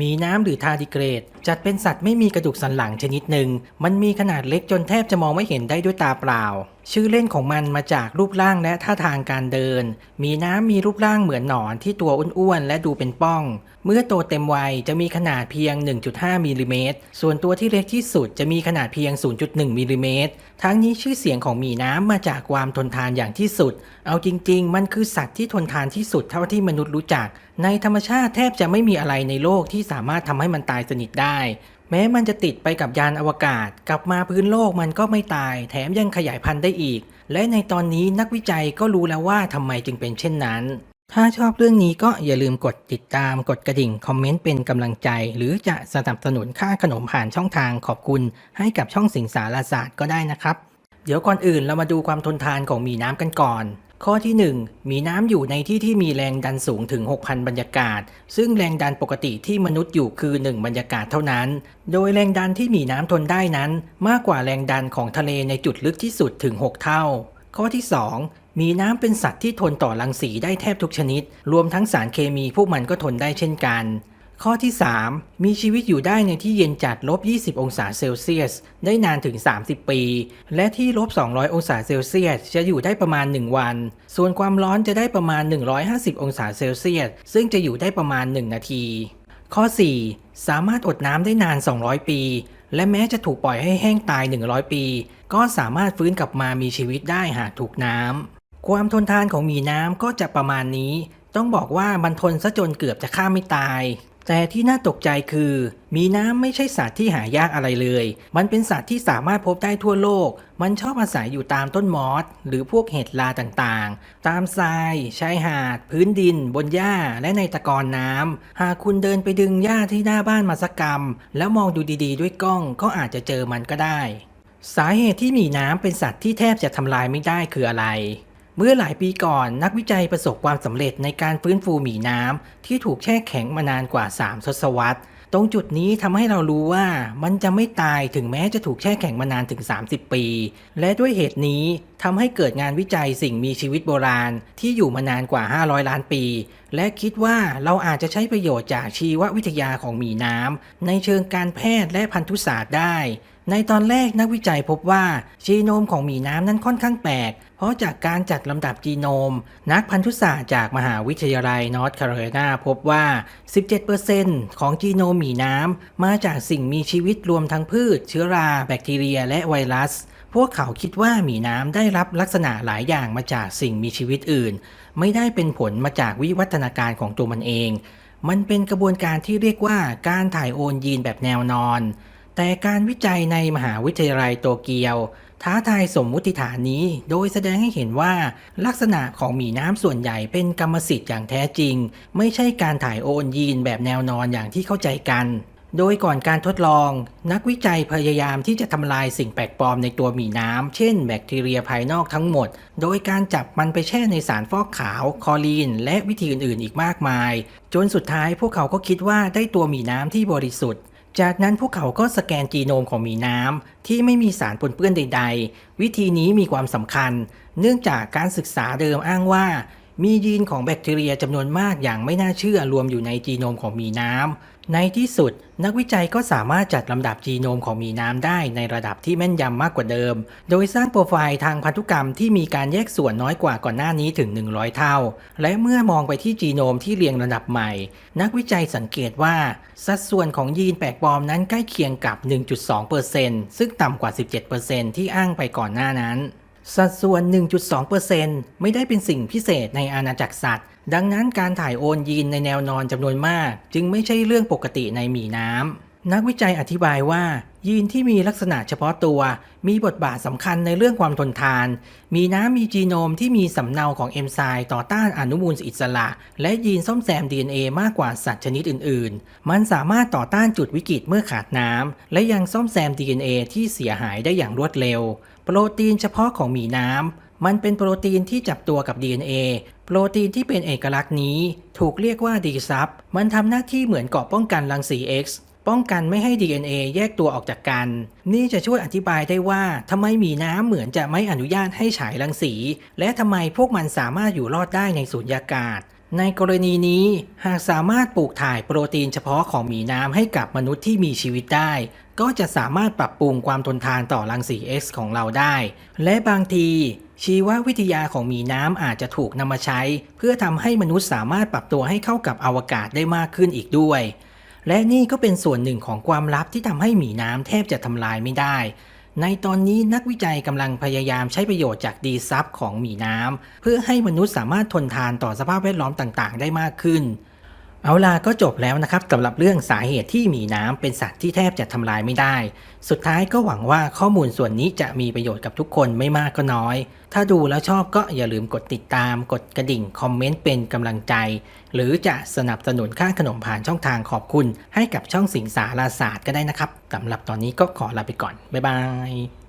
มีน้ำหรือทาดิเกรด จัดเป็นสัตว์ไม่มีกระดูกสันหลังชนิดหนึ่ง มันมีขนาดเล็กจนแทบจะมองไม่เห็นได้ด้วยตาเปล่า ชื่อเล่นของมันมาจากรูปร่างและท่าทางการเดิน มีน้ำมีรูปร่างเหมือนหนอนที่ตัวอ้วนๆ และดูเป็นป้อง เมื่อโตเต็มวัยจะมีขนาดเพียง 1.5มิลลิเมตร ส่วนตัวที่เล็กที่สุดจะมีขนาดเพียง 0.1มิลลิเมตร ทั้งนี้ชื่อเสียงของหมีน้ำมาจากความทนทานอย่างที่สุด เอาจริงๆ มันคือสัตว์ที่ทนทานที่สุดเท่าที่มนุษย์รู้จัก ในธรรมชาติแทบจะไม่มีอะไรในโลกที่สามารถทำให้มันตายสนิทได้ แม้มันจะติดไปกับยานอวกาศ กลับมาพื้นโลกมันก็ไม่ตาย แถมยังขยายพันธุ์ได้อีก และในตอนนี้นักวิจัยก็รู้แล้วว่าทำไมจึงเป็นเช่นนั้น ถ้าชอบเรื่องนี้ก็อย่าลืมกดติดตามกดกระดิ่ง คอมเมนต์เป็นกำลังใจ หรือจะสนับสนุนค่าขนมผ่านช่องทางขอบคุณ ให้กับช่องสิงสารศาสตร์ก็ได้นะครับ เดี๋ยวก่อนอื่นเรามาดูความทนทานของหมีน้ำกันก่อน ข้อที่ 1 มีน้ำอยู่ในที่ที่มีแรงดันสูงถึง 6,000 บรรยากาศ ซึ่งแรงดันปกติที่มนุษย์อยู่คือ 1 บรรยากาศเท่านั้น โดยแรงดันที่มีน้ำทนได้นั้น มากกว่าแรงดันของทะเลในจุดลึกที่สุดถึง 6 เท่า ข้อที่ 2 มีน้ำเป็นสัตว์ที่ทนต่อรังสีได้แทบทุกชนิด รวมทั้งสารเคมีพวกมันก็ทนได้เช่นกัน ข้อที่ 3 มีชีวิตอยู่ได้ในที่เย็นจัดลบ 20 องศาเซลเซียส ได้นานถึง 30 ปี และที่ลบ 200 องศาเซลเซียส จะอยู่ได้ประมาณ 1 วัน ส่วนความร้อนจะได้ประมาณ 150 องศาเซลเซียส ซึ่งจะอยู่ได้ประมาณ 1 นาที ข้อ 4 สามารถอดน้ำได้นาน 200 ปี และแม้จะถูกปล่อยให้แห้งตาย 100 ปี ก็สามารถฟื้นกลับมามีชีวิตได้หากถูกน้ำ ความทนทานของหมีน้ำก็จะประมาณนี้ ต้องบอกว่ามันทนซะจนเกือบจะฆ่าไม่ตาย แต่ที่น่าตกใจคือ มีน้ำไม่ใช่สัตว์ที่หายากอะไรเลย มันเป็นสัตว์ที่สามารถพบได้ทั่วโลก มันชอบอาศัยอยู่ตามต้นมอสหรือพวกเห็ดลาต่างๆ ตามทราย ชายหาด พื้นดิน บนหญ้า และในตะกอนน้ำ หากคุณเดินไปดึงหญ้าที่หน้าบ้านมาสักกรรม แล้วมองดูดีๆ ด้วยกล้องก็อาจจะเจอมันก็ได้ สาเหตุที่หมีน้ำเป็นสัตว์ที่แทบจะทำลายไม่ได้คืออะไร เมื่อหลายปีก่อนนักวิจัยประสบความสำเร็จในการฟื้นฟูหมีน้ำที่ถูกแช่แข็งมานานกว่า 3 ทศวรรษ ตรงจุดนี้ทำให้เรารู้ว่ามันจะไม่ตายถึงแม้จะถูกแช่แข็งมานานถึง 30 ปี และด้วยเหตุนี้ทำให้เกิดงานวิจัยสิ่งมีชีวิตโบราณที่อยู่มานานกว่า 500 ล้านปี และคิดว่าเราอาจจะใช้ประโยชน์จากชีววิทยาของหมีน้ำในเชิงการแพทย์และพันธุศาสตร์ได้ ในตอนแรกนักวิจัยพบว่าจีโนมของหมีน้ำนั้นค่อนข้างแปลก เพราะจากการจัดลำดับจีโนม นักพันธุศาสตร์จากมหาวิทยาลัยนอร์ทแคโรไลนาพบว่า 17%ของจีโนมหมีน้ำมาจากสิ่งมีชีวิตรวมทั้งพืช เชื้อรา แบคทีเรีย และไวรัส พวกเขาคิดว่าหมีน้ำได้รับลักษณะหลายอย่างมาจากสิ่งมีชีวิตอื่น ไม่ได้เป็นผลมาจากวิวัฒนาการของตัวมันเอง มันเป็นกระบวนการที่เรียกว่าการถ่ายโอนยีนแบบแนวนอน แต่การวิจัยในมหาวิทยาลัยโตเกียว ท้าทายสมมุติฐานนี้ โดยแสดงให้เห็นว่าลักษณะของหมีน้ำส่วนใหญ่เป็นกรรมสิทธิ์อย่างแท้จริง ไม่ใช่การถ่ายโอนยีนแบบแนวนอนอย่างที่เข้าใจกัน โดยก่อนการทดลอง นักวิจัยพยายามที่จะทำลายสิ่งแปลกปลอมในตัวหมีน้ำ เช่นแบคทีเรียภายนอกทั้งหมด โดยการจับมันไปแช่ในสารฟอกขาว คอลีน และวิธีอื่นๆ อีกมากมาย จนสุดท้ายพวกเขาก็คิดว่าได้ตัวหมีน้ำที่บริสุทธิ์ จากนั้นพวกเขาก็สแกนจีโนมของหมีน้ำ ที่ไม่มีสารปนเปื้อนใด ๆ วิธีนี้มีความสำคัญ เนื่องจากการศึกษาเดิมอ้างว่า มียีนของแบคทีเรียจำนวนมากอย่างไม่น่าเชื่อรวมอยู่ในจีโนมของมีน้ำ ในที่สุด นักวิจัยก็สามารถจัดลำดับจีโนมของมีน้ำได้ในระดับที่แม่นยำมากกว่าเดิม โดยสร้างโปรไฟล์ทางพันธุกรรมที่มีการแยกส่วนน้อยกว่าก่อนหน้านี้ถึง 100 เท่า และเมื่อมองไปที่จีโนมที่เรียงระดับใหม่ นักวิจัยสังเกตว่า สัดส่วนของยีนแปลกปลอมนั้นใกล้เคียงกับ 1.2%ซึ่งต่ำกว่า 17%ที่อ้างไปก่อนหน้านั้น สัดส่วน 1.2%ไม่ได้เป็นสิ่งพิเศษในอาณาจักรสัตว์ ดังนั้นการถ่ายโอนยีนในแนวนอนจำนวนมาก จึงไม่ใช่เรื่องปกติในหมีน้ำนักวิจัยอธิบายว่า ยีนที่มีลักษณะเฉพาะตัว มีบทบาทสำคัญในเรื่องความทนทาน มีน้ำมีจีโนมที่มีสำเนาของเอนไซม์ต่อต้านอนุมูลอิสระ และยีนซ่อมแซม DNA มากกว่าสัตว์ชนิดอื่น ๆ มันสามารถต่อต้านจุดวิกฤตเมื่อขาดน้ำ และยังซ่อมแซม DNA ที่เสียหายได้อย่างรวดเร็ว โปรตีนเฉพาะของหมีน้ำ มันเป็นโปรตีนที่จับตัวกับ DNA โปรตีนที่เป็นเอกลักษณ์นี้ ถูกเรียกว่าดีซับมันทำหน้าที่เหมือนเกราะป้องกันรังสี X ป้องกันไม่ให้ DNA แยกตัวออกจากกัน นี่จะช่วยอธิบายได้ว่าทำไมหมีน้ำเหมือนจะไม่อนุญาตให้ฉายรังสี และทำไมพวกมันสามารถอยู่รอดได้ในสูญญากาศ ในกรณีนี้หากสามารถปลูกถ่ายโปรตีนเฉพาะของหมีน้ำให้กับมนุษย์ที่มีชีวิตได้ ก็จะสามารถปรับปรุงความทนทานต่อรังสี X ของเราได้ และบางทีชีววิทยาของหมีน้ำอาจจะถูกนำมาใช้ เพื่อทำให้มนุษย์สามารถปรับตัวให้เข้ากับอวกาศได้มากขึ้นอีกด้วย และนี่ก็เป็นส่วนหนึ่งของความลับที่ทำให้หมีน้ำแทบจะทำลายไม่ได้ ในตอนนี้นักวิจัยกำลังพยายามใช้ประโยชน์จากดีซับของหมีน้ำเพื่อให้มนุษย์สามารถทนทานต่อสภาพแวดล้อมต่างๆ ได้มากขึ้น เอาล่ะก็จบแล้วนะครับสำหรับเรื่องสาเหตุที่หมีน้ำเป็นสัตว์ที่แทบจะทำลายไม่ได้ สุดท้ายก็หวังว่าข้อมูลส่วนนี้จะมีประโยชน์กับทุกคนไม่มากก็น้อย ถ้าดูแล้วชอบก็อย่าลืมกดติดตาม กดกระดิ่ง คอมเมนต์เป็นกำลังใจ หรือจะสนับสนุนค่าขนมผ่านช่องทางขอบคุณ ให้กับช่องสิงสาราศาสตร์ก็ได้นะครับสำหรับตอนนี้ก็ขอลาไปก่อนบ๊ายบาย